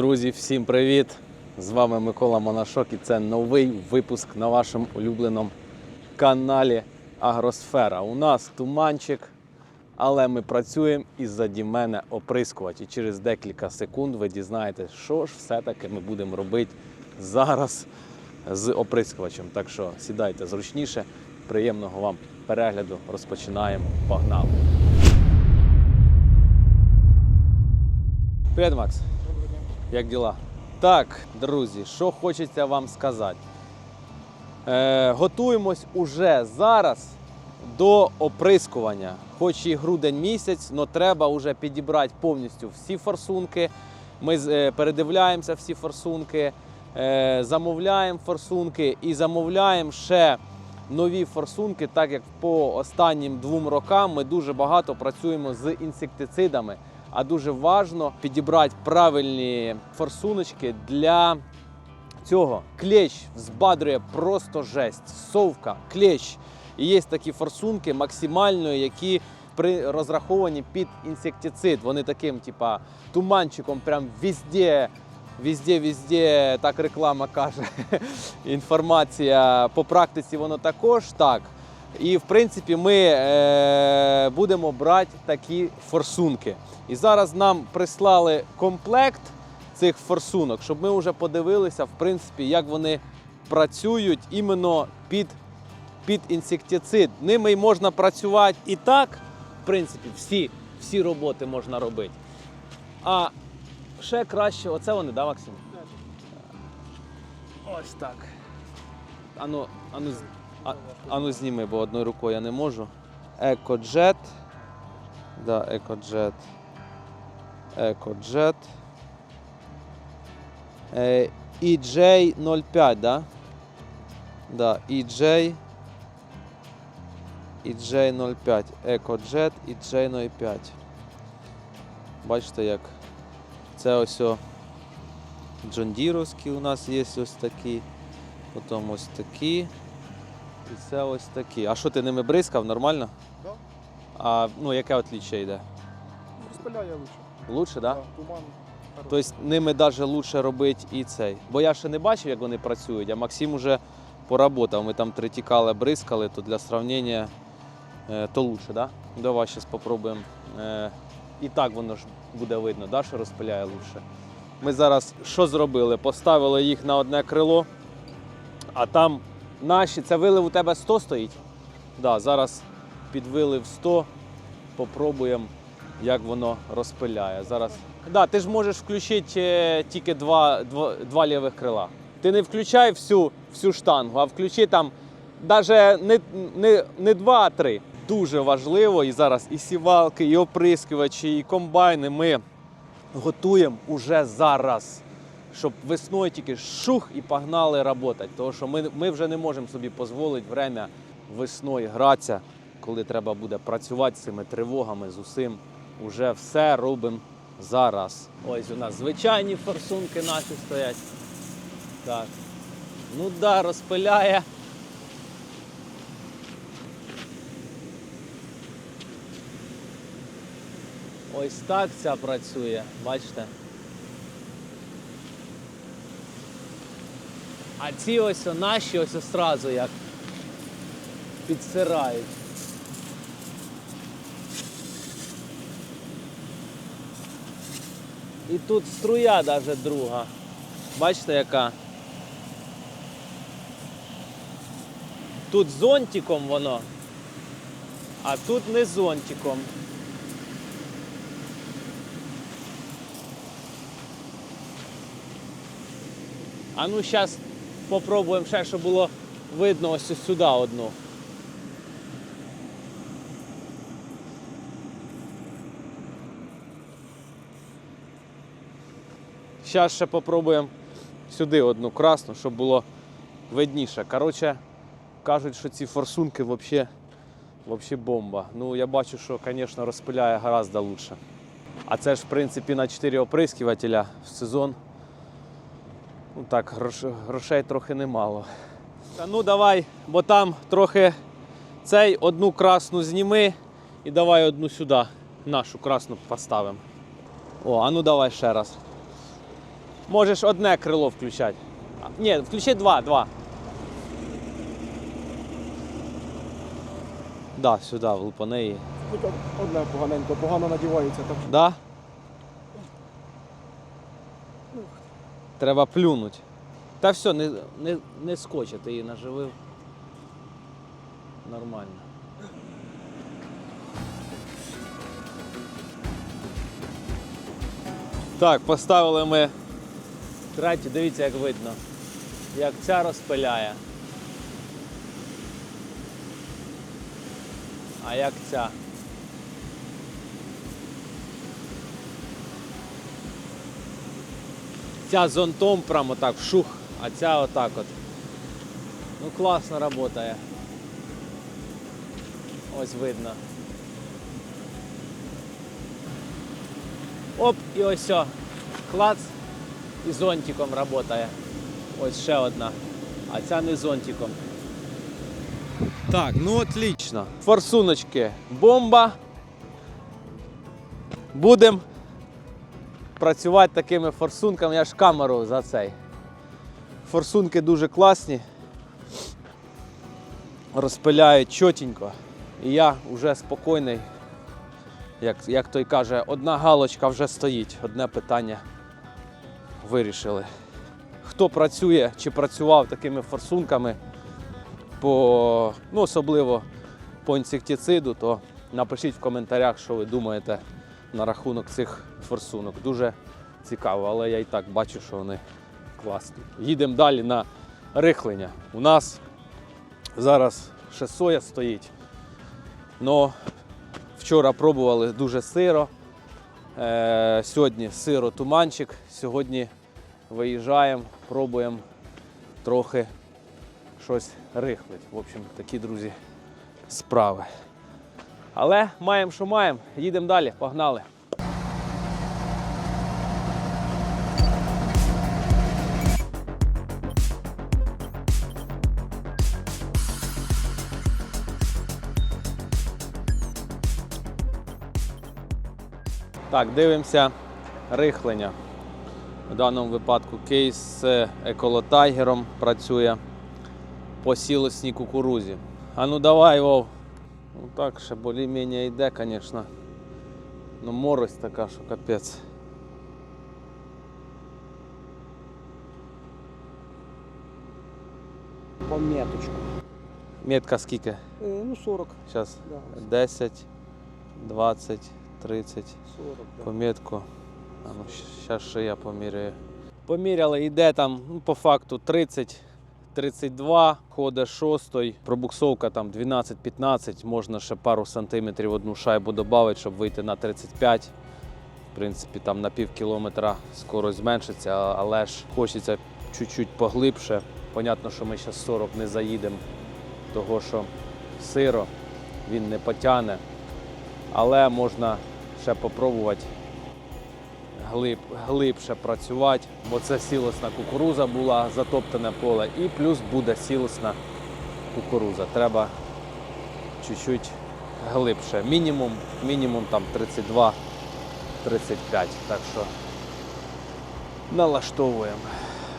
Друзі, всім привіт! З вами Микола Монашок і це новий випуск на вашому улюбленому каналі Агросфера. У нас туманчик, але ми працюємо і ззаді мене оприскувач. І через декілька секунд ви дізнаєтесь, що ж все-таки ми будемо робити зараз з оприскувачем. Так що сідайте зручніше, приємного вам перегляду. Розпочинаємо. Погнали! Привіт, Макс! Як діла? Так, друзі, що хочеться вам сказати. Е, готуємось уже зараз до оприскування. Хоч і грудень місяць, але треба вже підібрати повністю всі форсунки. Ми е, передивляємося всі форсунки, е, замовляємо форсунки і замовляємо ще нові форсунки, так як по останнім двом рокам ми дуже багато працюємо з інсектицидами. А дуже важливо підібрати правильні форсуночки для цього. Клещ збадрює просто жесть. Совка, клещ. І є такі форсунки максимально, які при розраховані під інсектицид. Вони таким, типа, туманчиком, прям везде. Везде, везде, так реклама каже. Інформація по практиці воно також так. І в принципі ми е, будемо брати такі форсунки. І зараз нам прислали комплект цих форсунок, щоб ми вже подивилися, в принципі, як вони працюють іменно під, під інсектицид. Ними можна працювати і так, в принципі, всі, всі роботи можна робити. А ще краще, оце вони, да, Максим? Ось так. Ану, ану, а, ану зніми, бо одною рукою я не можу. Екоджет. Да, екоджет. Екоджет. Е, EJ05, да? Да, EJ. EJ05. EcoJet EJ05. Бачите, як це ось Джондіровські у нас є ось такі. Потім ось такі. І це ось такі. А що ти ними бризкав? Нормально? Да. А ну яке отліччя йде? Розпиляє лучше. Лучше, так? Да? Да, туман. хороший. Тобто ними навіть лучше робити і цей. Бо я ще не бачив, як вони працюють, а Максим уже поработав. Ми там тритікали, бризкали, то для сравнення е, то лучше, да? Давай зараз спробуємо. Е, і так воно ж буде видно, да, що розпиляє лучше. Ми зараз що зробили? Поставили їх на одне крило, а там наші, це вилив у тебе 100 стоїть? Да, зараз під вилив 100, попробуємо як воно розпиляє. Зараз. Да, ти ж можеш включити е, тільки два, два, два лівих крила. Ти не включай всю, всю штангу, а включи там навіть не, не, не два, а три. Дуже важливо. І зараз і сівалки, і оприскувачі, і комбайни ми готуємо уже зараз. Щоб весною тільки шух і погнали працювати. Тому що ми, ми вже не можемо собі дозволити время весною гратися, коли треба буде працювати з цими тривогами, з усім. Уже все робимо зараз. Ось у нас звичайні форсунки наші стоять. Так. Ну да, розпиляє. Ось так ця працює, бачите? А ці ось наші ось одразу як підсирають. І тут струя навіть друга. Бачите, яка? Тут зонтиком воно, а тут не зонтиком. А ну зараз попробуємо ще, щоб було видно ось сюди одну. Зараз ще попробуємо сюди одну красну, щоб було видніше. Коротше, кажуть, що ці форсунки взагалі, взагалі бомба. Ну, я бачу, що, звісно, розпиляє гораздо лучше. А це ж, в принципі, на 4 оприскувателя в сезон. Ну так, грош, грошей трохи немало. Та ну давай, бо там трохи цей одну красну зніми і давай одну сюди. Нашу красну поставимо. О, а ну давай ще раз. Можеш одне крило включати. Ні, включи два, два. Да, сюди, влупани її. Одне поганенько, погано надівається. Так. Да? Треба плюнуть. Та все, не, не, не скоче, ти її наживив. Нормально. Так, поставили ми третю, дивіться, як видно. Як ця розпиляє. А як ця? Ця зонтом прямо так вшух, а ця отак от. Ну класно працює. Ось видно. Оп, і ось о. Клац і зонтиком працює. Ось ще одна. А ця не зонтиком. Так, ну отлично. Форсуночки. Бомба. Будемо працювати такими форсунками. Я ж камеру за цей. Форсунки дуже класні. Розпиляють чотенько. І я вже спокійний. Як, як той каже, одна галочка вже стоїть, одне питання вирішили. Хто працює чи працював такими форсунками, по, ну, особливо по інсектициду, то напишіть в коментарях, що ви думаєте на рахунок цих форсунок. Дуже цікаво, але я і так бачу, що вони класні. Їдемо далі на рихлення. У нас зараз ще соя стоїть. Но вчора пробували дуже сиро. Е, сьогодні сиро туманчик. Сьогодні виїжджаємо, пробуємо трохи щось рихлить. В общем, такі, друзі, справи. Але маємо, що маємо. Їдемо далі, погнали. Так, дивимося рихлення. В даному випадку кейс з еколотайгером працює по сілосній кукурузі. А ну давай, Вов. Ну так, ще більш-менш йде, звісно. Ну морось така, що капець. По меточку. Метка скільки? Е, ну 40. Зараз Да, 10, 20, 30. 40. Да. Помітку. А ну, зараз ще я поміряю. Поміряли, йде там ну, по факту 30, 32, ходить 6, пробуксовка там 12-15, можна ще пару сантиметрів одну шайбу додати, щоб вийти на 35. В принципі, там на пів кілометра скорость зменшиться, але ж хочеться чуть-чуть поглибше. Понятно, що ми зараз 40 не заїдемо, того що сиро, він не потягне. Але можна ще попробувати глиб, глибше працювати, бо це сілосна кукуруза була, затоптане поле, і плюс буде сілосна кукуруза. Треба чуть-чуть глибше. Мінімум, мінімум там 32-35. Так що налаштовуємо.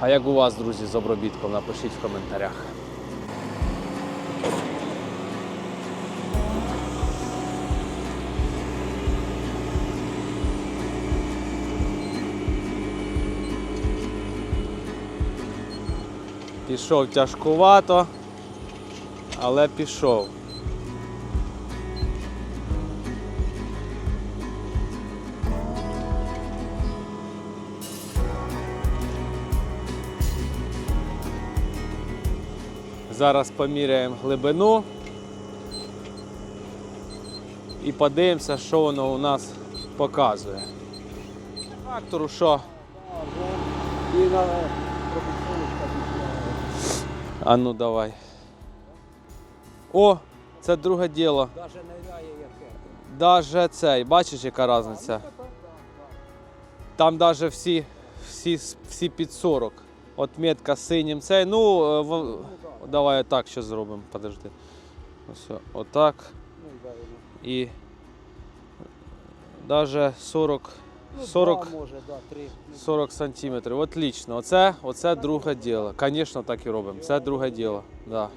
А як у вас, друзі, з обробітком, напишіть в коментарях. Пішов тяжкувато, але пішов. Зараз поміряємо глибину і подивимося, що воно у нас показує. Трактору що? А ну давай. О, це друге діло. Навіть не яке. Даже цей, бачиш, яка різниця? Там даже всі, всі, всі під 40. От метка синім цей. Ну, е, в- давай отак що зробимо. Подожди. Ось, отак. Ну. І даже 40 Ну, 40 два, може, да, три. 40 сантиметрів. Отлично. Оце, оце друге діло. Звісно, так і робимо. Це друге діло. Да.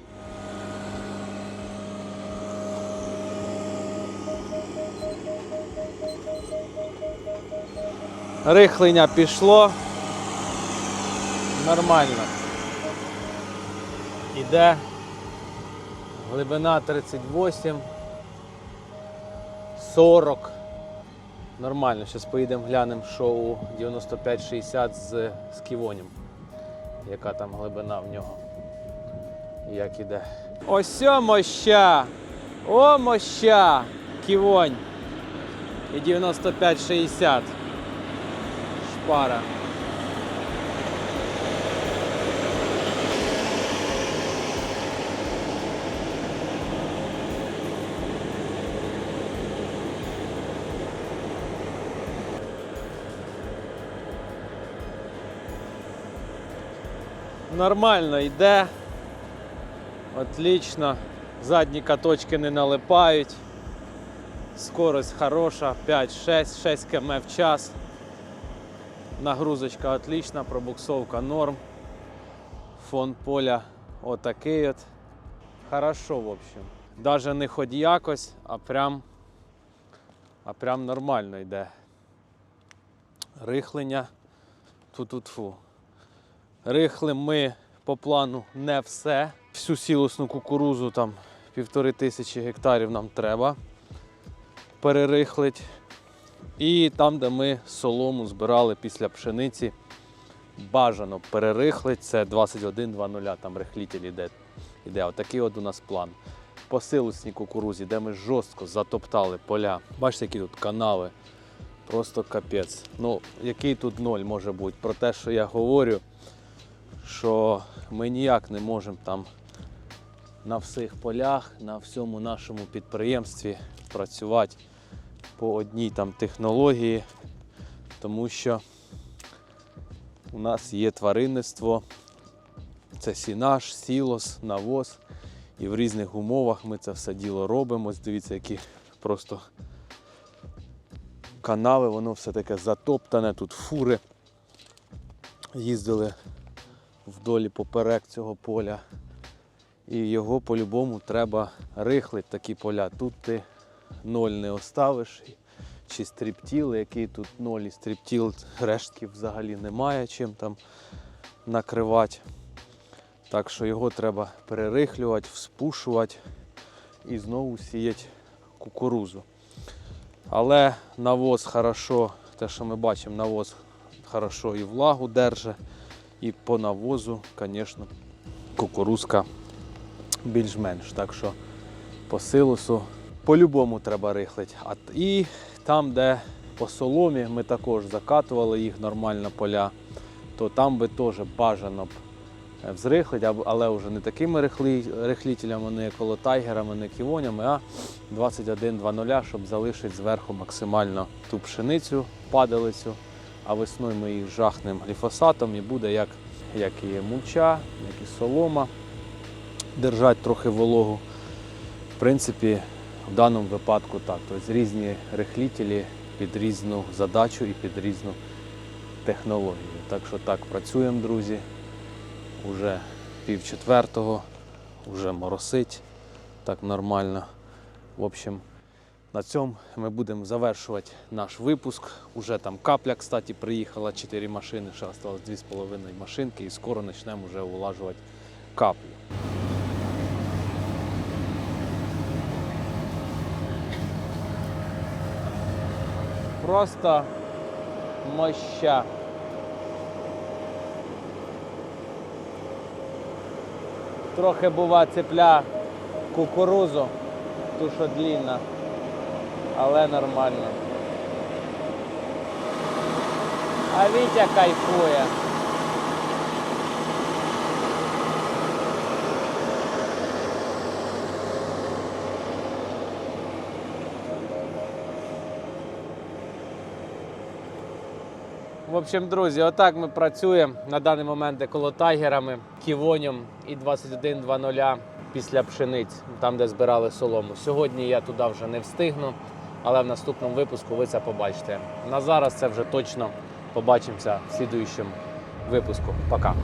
Рихлення пішло. Нормально. Іде. Глибина 38. 40. Нормально, зараз поїдемо глянемо шоу 95-60 з, з Ківонем. Яка там глибина в нього. Як іде. Ось о моща! О моща! Ківонь! І 95-60. Шпара. Нормально йде. Отлично. Задні каточки не налипають. Скорость хороша, 5-6, 6 км в час. Нагрузочка отлична, пробуксовка норм. Фон поля отакий от. Хорошо, в общем. Даже не хоч якось, а прям, а прям нормально йде. Рихлення. Ту-ту-тфу. Рихли ми по плану не все. Всю сілосну кукурузу, там півтори тисячі гектарів нам треба перерихлить. І там, де ми солому збирали після пшениці, бажано перерихлить. Це 21-2.0, там рихлітель іде. іде. Отакий от у нас план. По силосній кукурузі, де ми жорстко затоптали поля. Бачите, які тут канави. Просто капець. Ну, який тут ноль може бути? Про те, що я говорю, що ми ніяк не можемо там на всіх полях, на всьому нашому підприємстві працювати по одній там технології, тому що у нас є тваринництво, це сінаж, сілос, навоз. І в різних умовах ми це все діло робимо. Ось Дивіться, які просто канави, воно все таке затоптане, тут фури їздили вдолі поперек цього поля. І його по-любому треба рихлити такі поля. Тут ти ноль не оставиш. Чи стріптіл, який тут ноль і стріптіл, рештків взагалі немає чим там накривати. Так що його треба перерихлювати, вспушувати і знову сіяти кукурузу. Але навоз хорошо, те, що ми бачимо, навоз хорошо і влагу держить. І по навозу, звісно, кукурузка більш-менш. Так що по силосу по-любому треба рихлити. А і там, де по соломі ми також закатували їх нормально поля, то там би теж бажано б е, взрихлити, або- але вже не такими рихлі- рихлітелями, не колотайгерами, не ківонями, а 21-2.0, щоб залишити зверху максимально ту пшеницю, падалицю, а весною ми їх жахнемо гліфосатом і буде як, як і мульча, як і солома. Держать трохи вологу. В принципі, в даному випадку так. Тобто різні рихлітелі під різну задачу і під різну технологію. Так що так працюємо, друзі. Уже пів четвертого, вже моросить так нормально. В общем, на цьому ми будемо завершувати наш випуск. Уже там капля, кстати, приїхала 4 машини, ще осталось 2,5 машинки і скоро почнемо вже улажувати каплю. Просто моща. Трохи бува цепля кукурузу, ту що длінна, але нормально. А Вітя кайфує. В общем, друзі, отак ми працюємо на даний момент еколотайгерами, ківонем і 21.00 після пшениць, там де збирали солому. Сьогодні я туди вже не встигну. Але в наступному випуску ви це побачите. На зараз це вже точно побачимося в слідуючому випуску. Пока.